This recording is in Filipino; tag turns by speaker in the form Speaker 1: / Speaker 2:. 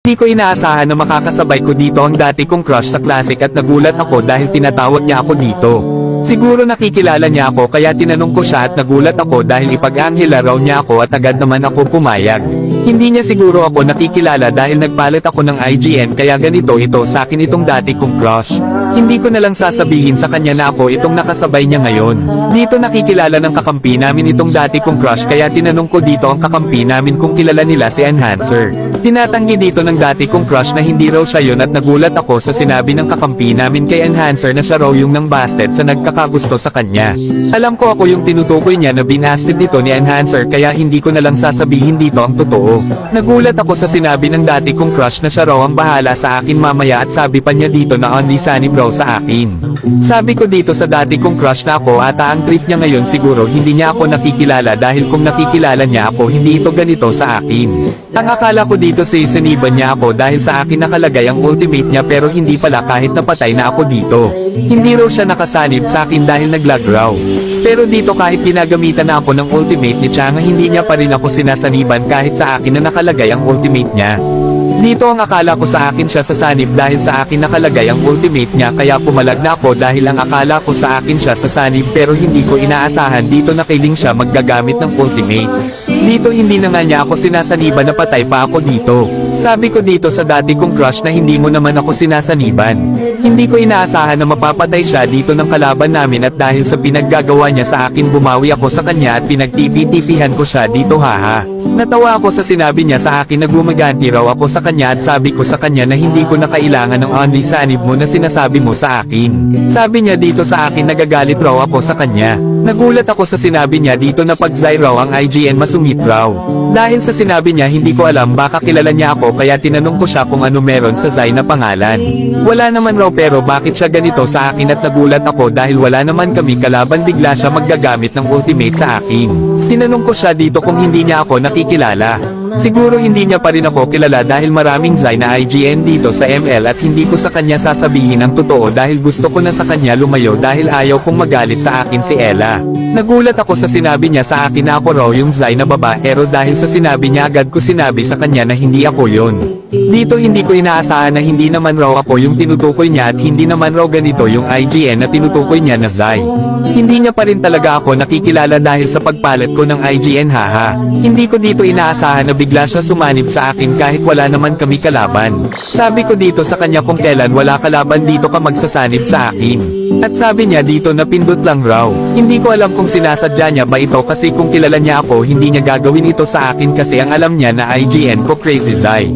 Speaker 1: Hindi ko inaasahan na makakasabay ko dito ang dati kong crush sa classic at nagulat ako dahil tinatawag niya ako dito. Siguro nakikilala niya ako kaya tinanong ko siya at nagulat ako dahil ipag-anghela raw niya ako at agad naman ako pumayag. Hindi niya siguro ako nakikilala dahil nagpalit ako ng IGN kaya ganito ito sa akin itong dati kong crush. Hindi ko na lang sasabihin sa kanya na ako itong nakasabay niya ngayon. Dito nakikilala ng kakampi namin itong dati kong crush kaya tinanong ko dito ang kakampi namin kung kilala nila si Enhancer. Tinatanggi dito ng dati kong crush na hindi raw siya yon at nagulat ako sa sinabi ng kakampi namin kay Enhancer na siya raw yung nang basted sa nagkakagusto sa kanya. Alam ko ako yung tinutukoy niya na binasted nito ni Enhancer kaya hindi ko na lang sasabihin dito ang totoo. Nagulat ako sa sinabi ng dati kong crush na siya raw ang bahala sa akin mamaya at sabi pa niya dito na only sunny bro sa akin. Sabi ko dito sa dati kong crush na ako ata ang trip niya ngayon siguro hindi niya ako nakikilala dahil kung nakikilala niya ako hindi ito ganito sa akin. Ang akala ko dito sa isiniban niya ako dahil sa akin nakalagay ang ultimate niya pero hindi pala kahit napatay na ako dito. Hindi raw siya nakasanib sa akin dahil naglag raw. Pero dito kahit ginagamitan na ako ng ultimate ni Changa hindi niya pa rin ako sinasaniban kahit sa akin na nakalagay ang ultimate niya. Dito ang akala ko sa akin siya sasanib dahil sa akin nakalagay ang ultimate niya kaya pumalag na ako dahil ang akala ko sa akin siya sasanib pero hindi ko inaasahan dito na kailing siya maggagamit ng ultimate. Dito hindi na nga niya ako sinasaniban na patay pa ako dito. Sabi ko dito sa dati kong crush na hindi mo naman ako sinasaniban. Hindi ko inaasahan na mapapatay siya dito ng kalaban namin at dahil sa pinaggagawa niya sa akin bumawi ako sa kanya at pinagtipi-tipihan ko siya dito haha. Natawa ako sa sinabi niya sa akin na gumaganti raw ako sa kanya at sabi ko sa kanya na hindi ko na kailangan ng only sanib mo na sinasabi mo sa akin. Sabi niya dito sa akin nagagalit raw ako sa kanya. Nagulat ako sa sinabi niya dito na pag Zai raw ang IGN masungit raw. Dahil sa sinabi niya hindi ko alam baka kilala niya ako kaya tinanong ko siya kung ano meron sa Zai na pangalan. Wala naman raw pero bakit siya ganito sa akin at nagulat ako dahil wala naman kami kalaban bigla siya maggagamit ng ultimate sa akin. Tinanong ko siya dito kung hindi niya ako nakikilala. Siguro hindi niya pa rin ako kilala dahil maraming Zai na IGN dito sa ML at hindi ko sa kanya sasabihin ang totoo dahil gusto ko na sa kanya lumayo dahil ayaw kong magalit sa akin si Ella. Nagulat ako sa sinabi niya sa akin na ako raw yung Zai na babaero dahil sa sinabi niya agad ko sinabi sa kanya na hindi ako yun. Dito hindi ko inaasahan na hindi naman raw ako yung tinutukoy niya at hindi naman raw ganito yung IGN na tinutukoy niya na Zai. Hindi niya pa rin talaga ako nakikilala dahil sa pagpalit ko ng IGN haha. Hindi ko dito inaasahan na bigla siya sumanib sa akin kahit wala naman kami kalaban. Sabi ko dito sa kanya kung kailan wala kalaban dito ka magsasanib sa akin. At sabi niya dito na pindot lang raw. Hindi ko alam kung sinasadya niya ba ito kasi kung kilala niya ako hindi niya gagawin ito sa akin kasi ang alam niya na IGN ko crazy Zai.